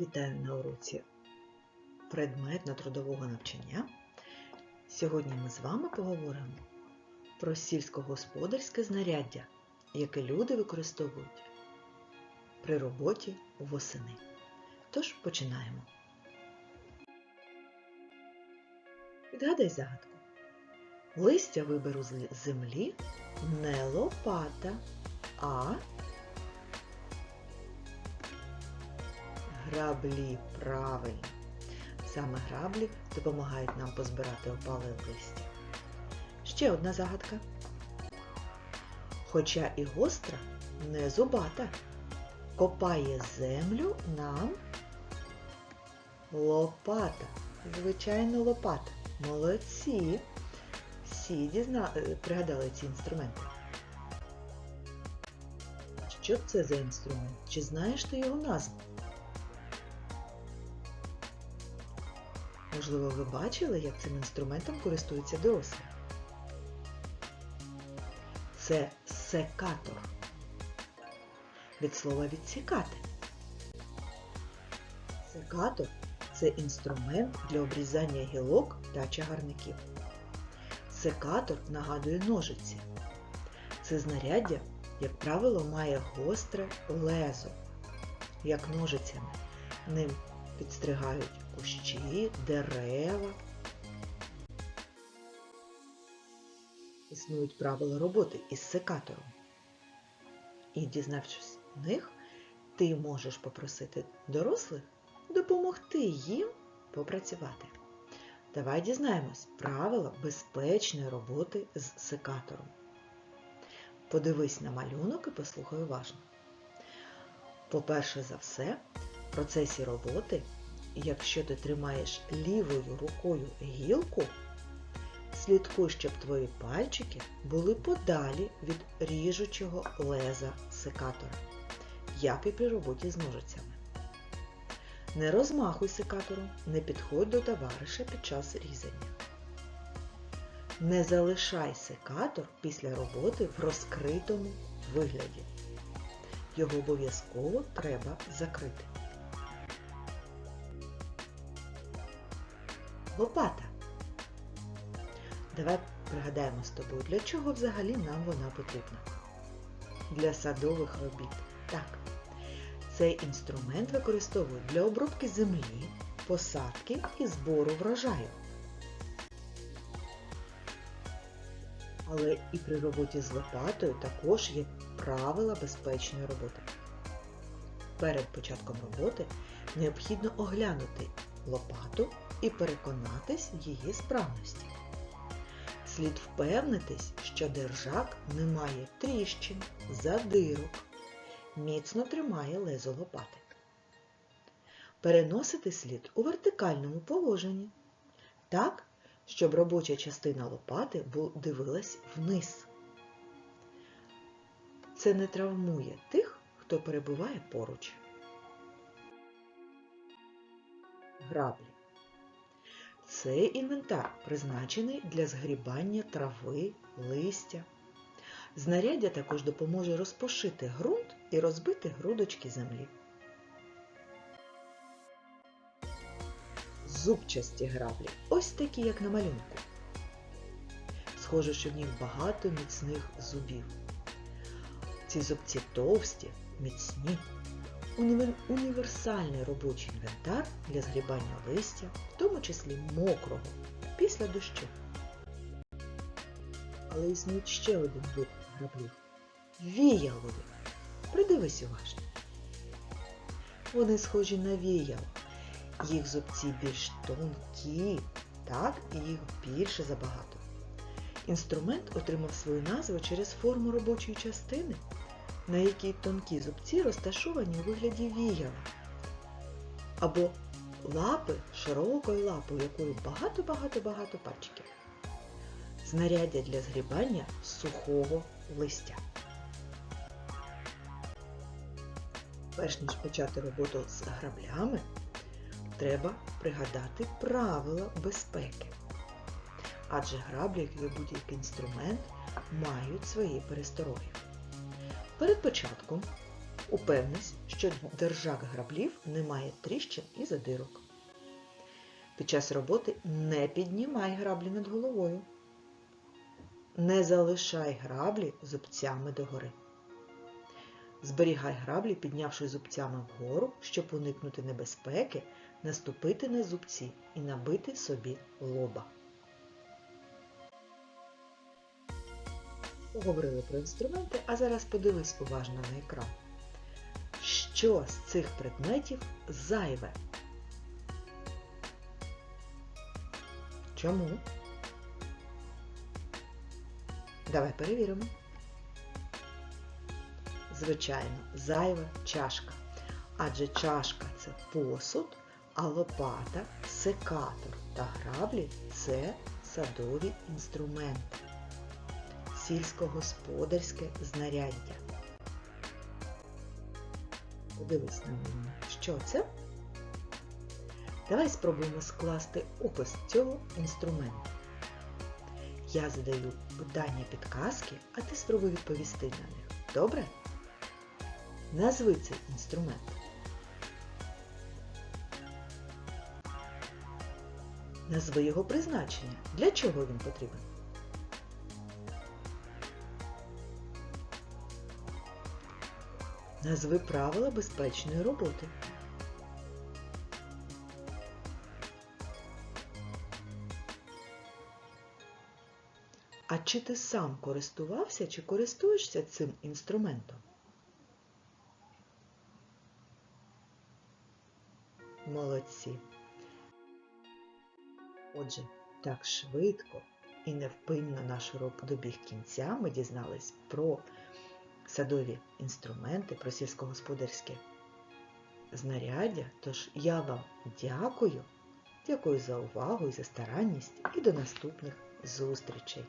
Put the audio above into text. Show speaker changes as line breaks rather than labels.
Вітаю на уроці предметно-трудового навчання. Сьогодні ми з вами поговоримо про сільськогосподарське знаряддя, яке люди використовують при роботі восени. Тож починаємо. Відгадай загадку. Листя виберу з землі не лопата, а Граблі правильно. Саме граблі допомагають нам позбирати опале листя. Ще одна загадка. Хоча і гостра, не зубата. Копає землю нам лопата. Звичайно, лопата. Молодці. Всі дізна... е, пригадали ці інструменти. Що це за інструмент? Чи знаєш ти його назву? Можливо, ви бачили, як цим інструментом користуються дорослі. Це секатор. Від слова відсікати. Секатор це інструмент для обрізання гілок та чагарників. Секатор нагадує ножиці. Це знаряддя, як правило, має гостре лезо, як ножицями. Ним підстригають кущі, дерева. Існують правила роботи із секатором. І, дізнавшись них, ти можеш попросити дорослих допомогти їм попрацювати. Давай дізнаємось правила безпечної роботи з секатором. Подивись на малюнок і послухай уважно. По-перше за все, в процесі роботи, якщо ти тримаєш лівою рукою гілку, слідкуй, щоб твої пальчики були подалі від ріжучого леза секатора, як і при роботі з ножицями. Не розмахуй секатором, не підходь до товариша під час різання. Не залишай секатор після роботи в розкритому вигляді. Його обов'язково треба закрити. Лопата. Давай пригадаємо з тобою, для чого взагалі нам вона потрібна. Для садових робіт. Так. Цей інструмент використовують для обробки землі, посадки і збору врожаю. Але і при роботі з лопатою також є правила безпечної роботи. Перед початком роботи необхідно оглянути лопату і переконатись в її справності. Слід впевнитись, що держак не має тріщин, задирок, міцно тримає лезо лопати. Переносити слід у вертикальному положенні, так, щоб робоча частина лопати дивилась вниз. Це не травмує тих, хто перебуває поруч. Граблі. Цей інвентар призначений для згрібання трави, листя. Знаряддя також допоможе розпошити ґрунт і розбити грудочки землі. Зубчасті граблі, ось такі, як на малюнку. Схоже, що в них багато міцних зубів. Ці зубці товсті, міцні. Універ- Універсальний робочий інвентар для згрібання листя, в тому числі мокрого, після дощу. Але існує ще один вид граблів віялові. Придивись уважно. Вони схожі на віяло. Їх зубці більш тонкі, так, і їх більше забагато. Інструмент отримав свою назву через форму робочої частини, на якій тонкі зубці розташовані у вигляді віяла, або лапи широкою лапою, якою багато-багато-багато пальчиків. Знаряддя для згрібання сухого листя. Перш ніж почати роботу з граблями, треба пригадати правила безпеки. Адже граблі, як і будь-який інструмент, мають свої перестороги. Перед початком упевнись, що держак граблів не має тріщин і задирок. Під час роботи не піднімай граблі над головою. Не залишай граблі зубцями догори. Зберігай граблі, піднявши зубцями вгору, щоб уникнути небезпеки, наступити на зубці і набити собі лоба. Поговорили про інструменти, а зараз подивись уважно на екран. Що з цих предметів зайве? Чому? Давай перевіримо. Звичайно, зайва чашка. Адже чашка це посуд, а лопата, секатор та граблі це садові інструменти. Сільськогосподарське знаряддя. Подивись на мене, що це? Давай спробуємо скласти опис цього інструменту. Я задаю питання підказки, а ти спробуй відповісти на них. Добре? Назви цей інструмент. Назви його призначення. Для чого він потрібен? Назви правила безпечної роботи. А чи ти сам користувався чи користуєшся цим інструментом? Молодці. Отже, так швидко і невпинно наш урок добіг кінця. Ми дізнались про садові інструменти, про сільськогосподарське знаряддя. Тож я вам дякую. Дякую за увагу і за старанність і до наступних зустрічей!